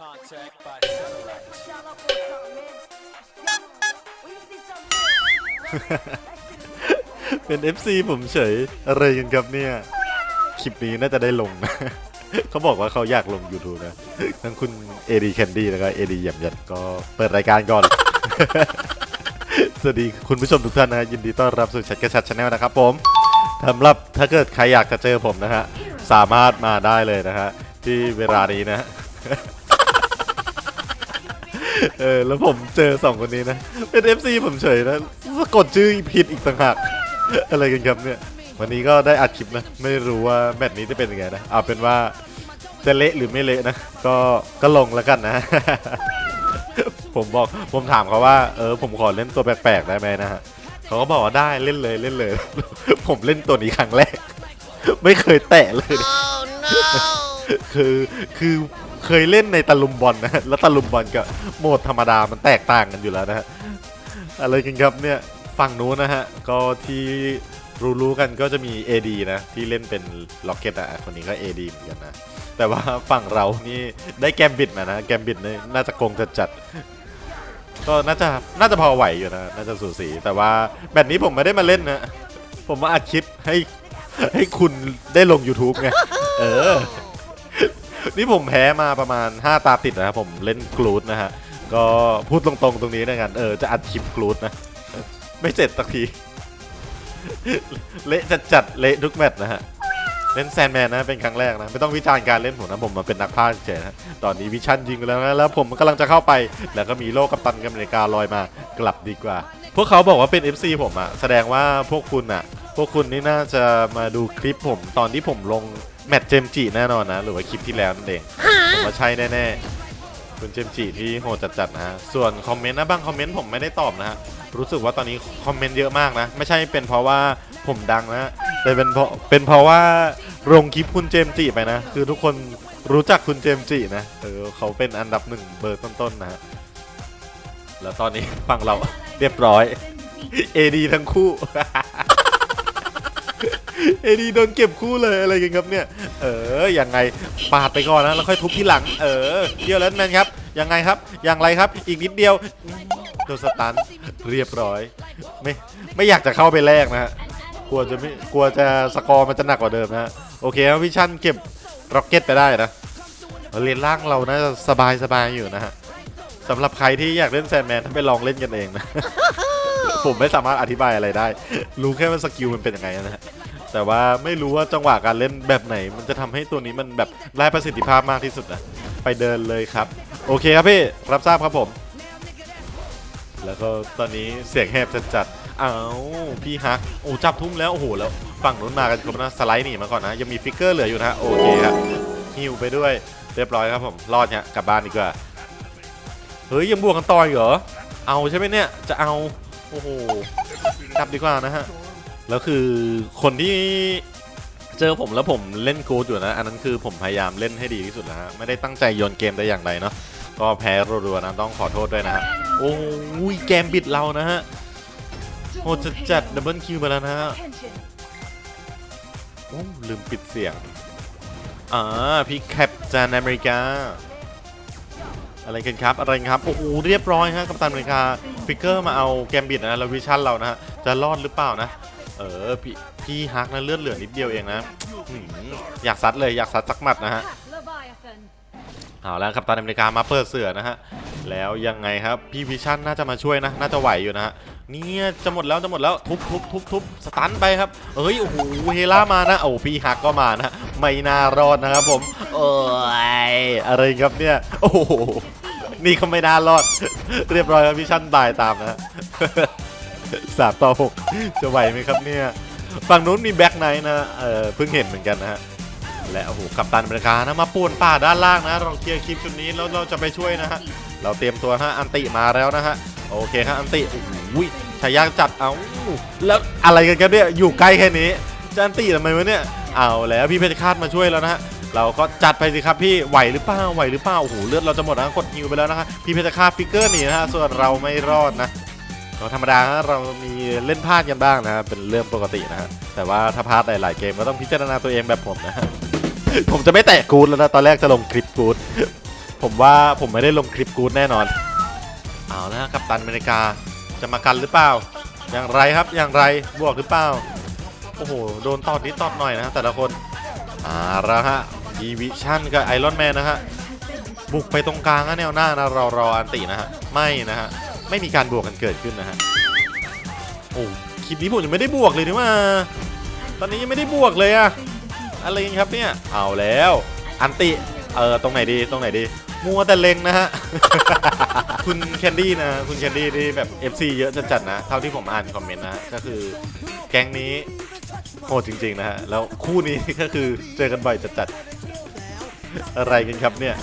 Contact by satellite. Shout out for something, man. Yo, when you see something new, that shit เป็น FC ผมเฉยอะไรกันครับเนี่ย คลิปนี้น่าจะได้ลงนะเขาบอกว่าเขาอยากลง YouTube นะ ทั้งคุณ AD Candy แล้วก็ AD หยำยันก็เปิดรายการก่อน สวัสดีคุณผู้ชมทุกท่านนะ ยินดีต้อนรับสู่ชัดกระชัดชาแนลนะครับผมสำหรับถ้าเกิดใครอยากจะเจอผมนะฮะ สามารถมาได้เลยนะฮะ ที่เวลานี้นะ เออแล้วผมเจอสองคนนี้นะ เป็น FC ผมเฉยนะสะกดชื่อผิดอีกต่างหาก อะไรกันครับเนี่ย วันนี้ก็ได้อัดคลิปนะ ไม่รู้ว่าแมตช์นี้จะเป็นยังไงนะ เอาเป็นว่าจะเละหรือไม่เละนะ ก็ก็ลงแล้วกันนะ ผมบอกผมถามเขาว่า เออ ผมขอเล่นตัวแปลกๆได้ไหมนะฮะเขาก็บอกว่าได้เล่นเลยเล่นเลย ผมเล่นตัวนี้ครั้งแรก ไม่เคยแตะเลย คือคือ เคยเล่นในตะลุมบอลนะ แล้วตะลุมบอลกับโหมดธรรมดามันแตกต่างกันอยู่แล้วนะฮะ อะไรกันครับเนี่ย ฝั่งนู้นนะฮะ ก็ที่รู้ๆกันก็จะมี AD นะ ที่เล่นเป็นล็อกเก็ตอะ คนนี้ก็ AD เหมือนกันนะ แต่ว่าฝั่งเรานี่ได้แกมบิดมานะ แกมบิดเนี่ยน่าจะโกงจัดๆก็น่าจะน่าจะพอไหวอยู่นะ น่าจะสูสี แต่ว่าแบบนี้ผมไม่ได้มาเล่นนะ ผมมาอัดคลิปให้ให้คุณได้ลง YouTube ไง เออ นี่ผมแพ้มาประมาณ 5 ตาติดนะครับผมเล่นกรูดนะฮะ ก็พูดตรงๆตรงนี้นะกันเออจะอัดคลิปกรูดนะ ไม่เสร็จสักที เละจัดจัดๆเละทุกแมตช์นะฮะ เล่นแซนแมนนะเป็นครั้งแรกนะ ไม่ต้องวิจารณ์การเล่นผมนะผมมาเป็นนักพากย์เฉยนะตอนนี้วิชั่นยิงแล้วนะแล้วผมกำลังจะเข้าไป แล้วก็มีโลกกัปตันอเมริกาลอยมากลับดีกว่า พวกเขาบอกว่าเป็น FC ผมอะแสดงว่าพวกคุณอะพวกคุณนี่น่าจะมาดูคลิปผมตอนที่ผมลง แมตช์เจมส์จิแน่นอนนะ หรือว่าคลิปที่แล้วนั่นเองผมว่าใช่แน่ๆคุณเจมส์จิที่โหดจัดๆนะฮะส่วนคอมเมนต์นะบางคอมเมนต์ผมไม่ได้ตอบนะฮะรู้สึกว่าตอนนี้คอมเมนต์เยอะมากนะ ไม่ใช่เป็นเพราะว่าผมดังนะแต่เป็นเพราะเป็นเพราะว่าลงคลิปคุณเจมส์จิไปนะ คือทุกคนรู้จักคุณเจมส์จินะเออเขาเป็นอันดับหนึ่งเบอร์ต้นๆนะฮะแล้วตอนนี้ฟังเราเรียบร้อย AD ทั้งคู่ AD โดนเก็บคู่เลยอะไรกันครับเนี่ย เออยังไงปาดไปก่อนนะแล้วค่อยทุบที่หลัง เออเดียวแล้วแมนครับ ยังไงครับ อย่างไรครับ อีกนิดเดียวโดนสตันเรียบร้อย ไม่ไม่อยากจะเข้าไปแรกนะฮะกลัวจะไม่กลัวจะสกอร์มันจะหนักกว่าเดิมนะฮะโอเคครับวิชั่นเก็บร็อกเก็ตไปได้นะเลนล่างเราน่าจะสบายสบายอยู่นะฮะสำหรับใครที่อยากเล่นแซนแมนไปลองเล่นกันเองนะผมไม่สามารถอธิบายอะไรได้ รู้แค่ว่าสกิลมันเป็นยังไงนะฮะ แต่ว่าไม่รู้ว่าจังหวะการเล่นแบบไหน มันจะทำให้ตัวนี้มันแบบได้ประสิทธิภาพมากที่สุดนะไปเดินเลยครับ โอเคครับพี่รับทราบครับผม แล้วก็ตอนนี้เสียงแหบจัดๆเอาพี่ฮักโอ้จับทุ่มแล้วโอ้โหแล้วฝั่งนู้นมากันครบนะสไลด์หนีมาก่อนนะยังมีฟิกเกอร์เหลืออยู่นะโอเคครับฮิวไปด้วยเรียบร้อยครับผมรอดเนี่ยกลับบ้านดีกว่าเฮ้ยยังบวกกันต่ออีกเหรอเอาใช่ไหมเนี่ยจะเอาโอ้โหกลับดีกว่านะฮะ แล้วคือคนที่เจอผมแล้วผมเล่นกูดอยู่นะ อันนั้นคือผมพยายามเล่นให้ดีที่สุดนะฮะไม่ได้ตั้งใจโยนเกมแต่อย่างใดเนาะก็แพ้รัวๆนะต้องขอโทษด้วยนะฮะโอ้ยเกมบิดเรานะฮะโหจะจัดดับเบิลคิวไปแล้วนะฮะโอ้ลืมปิดเสียงอ่าพี่แคปจานอเมริกา อะไรกันครับ อะไรกันครับ โอ้โห เรียบร้อยฮะกัปตันอเมริกา ฟิกเกอร์มาเอาเกมบิดนะแล้ววิชั่นเรานะฮะ จะรอดหรือเปล่านะ เออพี่พี่ฮักนะเลือดเหลือนิดเดียวเองนะอยากซัดเลยอยากซัดสักหมัดนะฮะเอาแล้วกัปตันอเมริกามาเปิดเสือนะฮะแล้วยังไงครับพี่วิชั่นน่าจะมาช่วยนะน่าจะไหวอยู่นะฮะเนี่ยจะหมดแล้วจะหมดแล้วทุบทุบทุบทุบสตันไปครับเอ้ยโอ้โหเฮล่ามานะโอ้พี่ฮักก็มานะไม่น่ารอดนะครับผมเอ้ยอะไรครับเนี่ยโอ้โหนี่ก็ไม่น่ารอด เรียบร้อยครับพี่ชั่นตายตามนะฮะ สามต่อหกจะไหวไหมครับเนี่ย ฝั่งนู้นมีแบ็คไนท์นะเออเพิ่งเห็นเหมือนกันนะฮะ และโอ้โหกัปตันอเมริกานะมาป่วนป่าด้านล่างนะ เราเคลียร์คลิปจุดนี้แล้วเราจะไปช่วยนะฮะ เราเตรียมตัวฮะอันติมาแล้วนะฮะ โอเคครับอันติโอ้โหชายาจัดเอาแล้วอะไรกันครับเนี่ยอยู่ใกล้แค่นี้จะอันติทำไมวะเนี่ยเอาแล้วพี่เพชรคาดมาช่วยแล้วนะฮะเราก็จัดไปสิครับพี่ไหวหรือเปล่าไหวหรือเปล่าโอ้โหเลือดเราจะหมดนะกดฮิวไปแล้วนะฮะพี่เพชรคาดฟิกเกอร์หนีนะฮะส่วนเราไม่รอดนะ ก็ธรรมดาฮะเรามีเล่นพลาดกันบ้างนะฮะเป็นเรื่องปกตินะฮะแต่ว่าถ้าพลาดหลายๆเกมก็ต้องพิจารณาตัวเองแบบผมนะฮะผมจะไม่แตะกูดแล้วนะตอนแรกจะลงคลิปกูดผมว่าผมไม่ได้ลงคลิปกูดแน่นอนเอาละกัปตันอเมริกาจะมากันหรือเปล่า อย่างไรครับอย่างไรบวกหรือเปล่าโอ้โหโดนตอดนิดตอดหน่อยนะฮะแต่ละคนอ่าแล้วฮะดีวิชั่นกับไอรอนแมนนะฮะบุกไปตรงกลางนะแนวหน้านะรอรออันตินะฮะไม่นะฮะ ไม่มีการบวกกันเกิดขึ้นนะฮะโอ้คลิปนี้ผมยังไม่ได้บวกเลยนี่ว่าตอนนี้ยังไม่ได้บวกเลยอะอะไรกันครับเนี่ยเอาแล้ว อันติเออตรงไหนดีตรงไหนดีมัวแต่เลงนะฮะ คุณแคนดี้นะ คุณแคนดี้ที่แบบ FC เยอะจัดๆนะ เท่าที่ผมอ่านคอมเมนต์นะ ก็คือแก๊งนี้โหดจริง ๆ นะฮะ แล้วคู่นี้ก็คือเจอกันบ่อยจัดๆ อะไรกันครับเนี่ย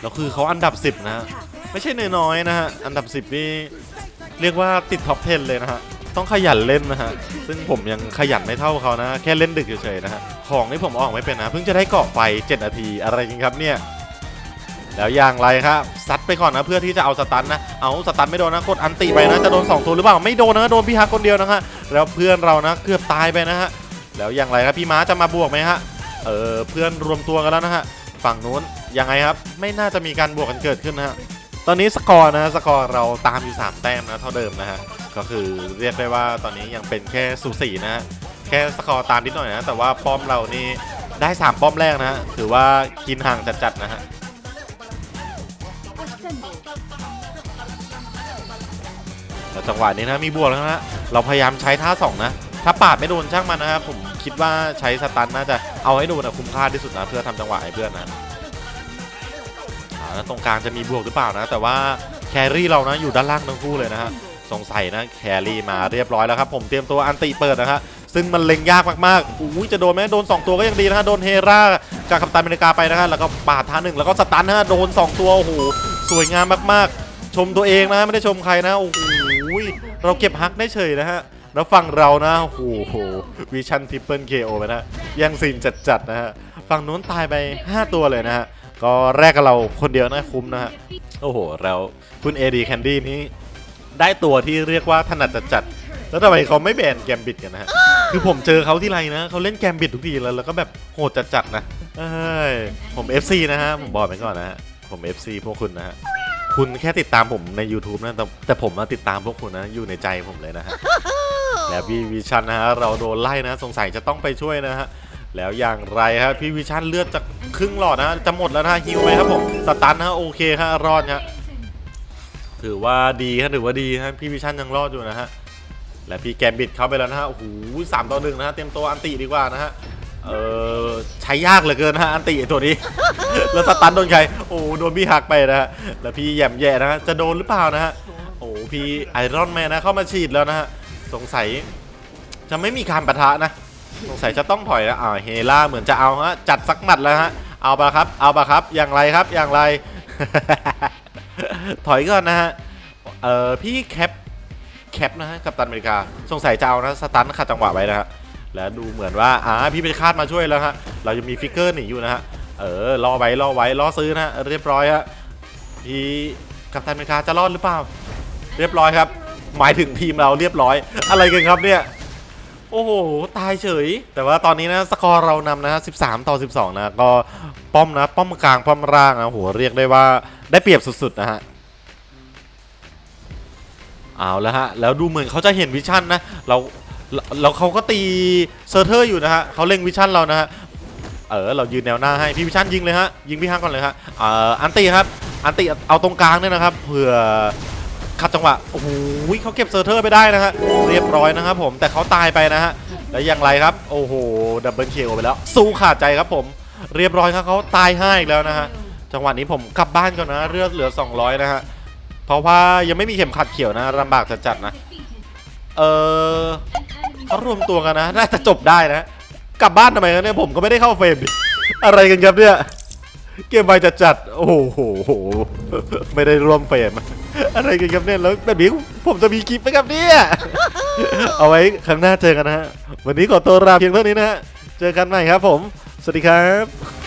แล้วคือเขาอันดับ 10 นะ ไม่ใช่น้อยๆนะฮะ อันดับ 10นี่เรียกว่าติดท็อป 10 เลยนะฮะ ต้องขยันเล่นนะฮะ ซึ่งผมยังขยันไม่เท่าเขานะ แค่เล่นดึกเฉยๆนะฮะ ของที่ผมออกไม่เป็นนะ เพิ่งจะได้เกาะไฟ 7 นาที อะไรกันครับเนี่ย แล้วอย่างไรครับซัดไปก่อนนะเพื่อที่จะเอาสตันนะ เอาสตันไม่โดนนะกดอันติไปนะ จะโดน 2 ตัวหรือเปล่า ไม่โดนนะ โดนพี่ฮักคนเดียวนะฮะ แล้วเพื่อนเรานะเกือบตายไปนะฮะ แล้วอย่างไรครับพี่ม้าจะมาบวกไหมฮะ เออเพื่อนรวมตัวกันแล้วนะฮะ ฝั่งนู้นยังไงครับ ไม่น่าจะมีการบวกกันเกิดขึ้นนะฮะ ตอนนี้สกอร์นะสกอร์เราตามอยู่ 3 แต้มนะเท่าเดิมนะฮะก็คือเรียกได้ว่าตอนนี้ยังเป็นแค่สูสีนะฮะแค่สกอร์ตามนิดหน่อยนะแต่ว่าป้อมเรานี่ได้ 3 ป้อมแรกนะฮะถือว่ากินห่างจัดๆนะฮะแล้วจังหวะนี้นะมีบวกแล้วนะเราพยายามใช้ท่าสองนะถ้าปาดไม่โดนช่างมันนะครับผมคิดว่าใช้สตันน่าจะเอาให้โดนะคุ้มค่าที่สุดนะเพื่อทำจังหวะให้เพื่อนนะ แล้วตรงกลางจะมีบวกหรือเปล่านะ แต่ว่าแครี่เรานะอยู่ด้านล่างทั้งคู่เลยนะฮะสงสัยนะแครี่มาเรียบร้อยแล้วครับผมเตรียมตัวอันติเปิดนะฮะซึ่งมันเล็งยากมากๆอุ้ยจะโดนไหมโดน 2 ตัวก็ยังดีนะฮะโดนเฮราจากกัปตันอเมริกาไปนะฮะแล้วก็ปาดท่าหนึ่งแล้วก็สตันนะฮะโดน 2 ตัวโอ้โหสวยงามมากๆ ชมตัวเองนะไม่ได้ชมใครนะโอ้โหเราเก็บฮักได้เฉยนะฮะแล้วฝั่งเรานะโอ้โหวิชันทิปเปิลเคโอไปนะยังซีนจัดๆนะฮะ ฝั่งนู้นตายไป 5 ตัวเลยนะฮะ ก็แรกกับเราคนเดียวนะคุ้มนะฮะ โอ้โหเราคุณเอดีแคนดี้นี้ได้ตัวที่เรียกว่าถนัดจัดๆแล้วทำไมเขาไม่แบนแกมบิดกันนะฮะ คือผมเจอเขาที่ไรนะ เขาเล่นแกมบิดทุกทีแล้ว แล้วก็แบบโหดจัดๆนะเอ้ยผม FC นะฮะ ผมบอกไปก่อนนะฮะ ผม FC พวกคุณนะฮะ คุณแค่ติดตามผมใน YouTube นะ แต่แต่ผมมาติดตามพวกคุณนะ อยู่ในใจผมเลยนะฮะ แล้วพี่วิชันนะฮะ เราโดนไล่นะ สงสัยจะต้องไปช่วยนะฮะ แล้วอย่างไรฮะพี่วิชันเลือดจะครึ่งหลอดนะฮะจะหมดแล้วนะฮิวไหมครับผมสตันฮะโอเคฮะรอดฮะถือว่าดีฮะถือว่าดีฮะพี่วิชันยังรอดอยู่นะฮะและพี่แกมบิดเข้าไปแล้วนะฮะโอ้โหสามต่อหนึ่งนะฮะเตรียมตัวอันติดีกว่านะฮะเออใช้ยากเหลือเกินนะฮะอันติตัวนี้ แล้วสตันโดนใครโอ้โดนพี่หักไปนะฮะแล้วพี่แย่มแย่นะฮะจะโดนหรือเปล่านะฮะโอ้พี่ไอรอนแมนนะเข้ามาฉีดแล้วนะฮะสงสัยจะไม่มีการปะทะนะ สงสัยจะต้องถอยนะอ่าเฮล่าเหมือนจะเอาฮะจัดสักหมัดแล้วฮะเอาปะครับเอาปะครับอย่างไรครับอย่างไร ถอยก่อนนะฮะเอ่อพี่แคปแคปนะฮะกับตันอเมริกา สงสัยจะเอานะสตันขัดจังหวะไว้นะฮะแล้วดูเหมือนว่าอ่าพี่ไปคาดมาช่วยแล้วฮะเราจะมีฟิกเกอร์หนีอยู่นะฮะเออรอไว้รอไว้รอซื้อนะฮะเรียบร้อยฮะพี่กัปตันอเมริกาจะรอดหรือเปล่า เรียบร้อยครับ หมายถึงทีมเราเรียบร้อย อะไรกันครับเนี่ย โอ้โห ตายเฉย แต่ว่าตอนนี้นะสกอร์เรานำนะฮะ13 ต่อ 12 นะ ก็ป้อมนะป้อมกลางป้อมล่างนะโหเรียกได้ว่าได้เปรียบสุดๆนะฮะเอาแล้วฮะแล้วดูเหมือนเขาจะเห็นวิชั่นนะเราเราเขาก็ตีเซอร์เทอร์อยู่นะฮะเขาเล็งวิชั่นเรานะฮะเออเรายืนแนวหน้าให้พี่วิชั่นยิงเลยฮะยิงพี่ฮักก่อนเลยฮะเอ่ออันตีครับอันตีเอาตรงกลางเนี่ยนะครับเผื่อ ขัดจังหวะโอ้โหเขาเก็บเซอร์เทอร์ไปได้นะฮะเรียบร้อยนะครับผมแต่เขาตายไปนะฮะแล้วอย่างไรครับ โอ้โหดับเบิลเคไปแล้วสู้ขาดใจครับผม เรียบร้อยครับเขาตายให้อีกแล้วนะฮะจังหวะนี้ผมกลับบ้านก่อนนะเลือดเหลือ 200 นะฮะเพราะว่ายังไม่มีเข็มขัดเขียวนะลำบากจัดๆนะเออเขารวมตัวกันนะน่าจะจบได้นะกลับบ้านทำไมกันเนี่ยผมก็ไม่ได้เข้าเฟรมอะไรกันครับเนี่ยเกมไปจัดจัดๆโอ้โหไม่ได้ร่วมเฟรม อะไรกันครับเนี่ยแล้วแบบนี้ผมจะมีคลิปไหมครับเนี่ย เอาไว้ครั้งหน้าเจอกันนะฮะ วันนี้ขอตัวลาเพียงเท่านี้นะฮะ เจอกันใหม่ครับผม สวัสดีครับ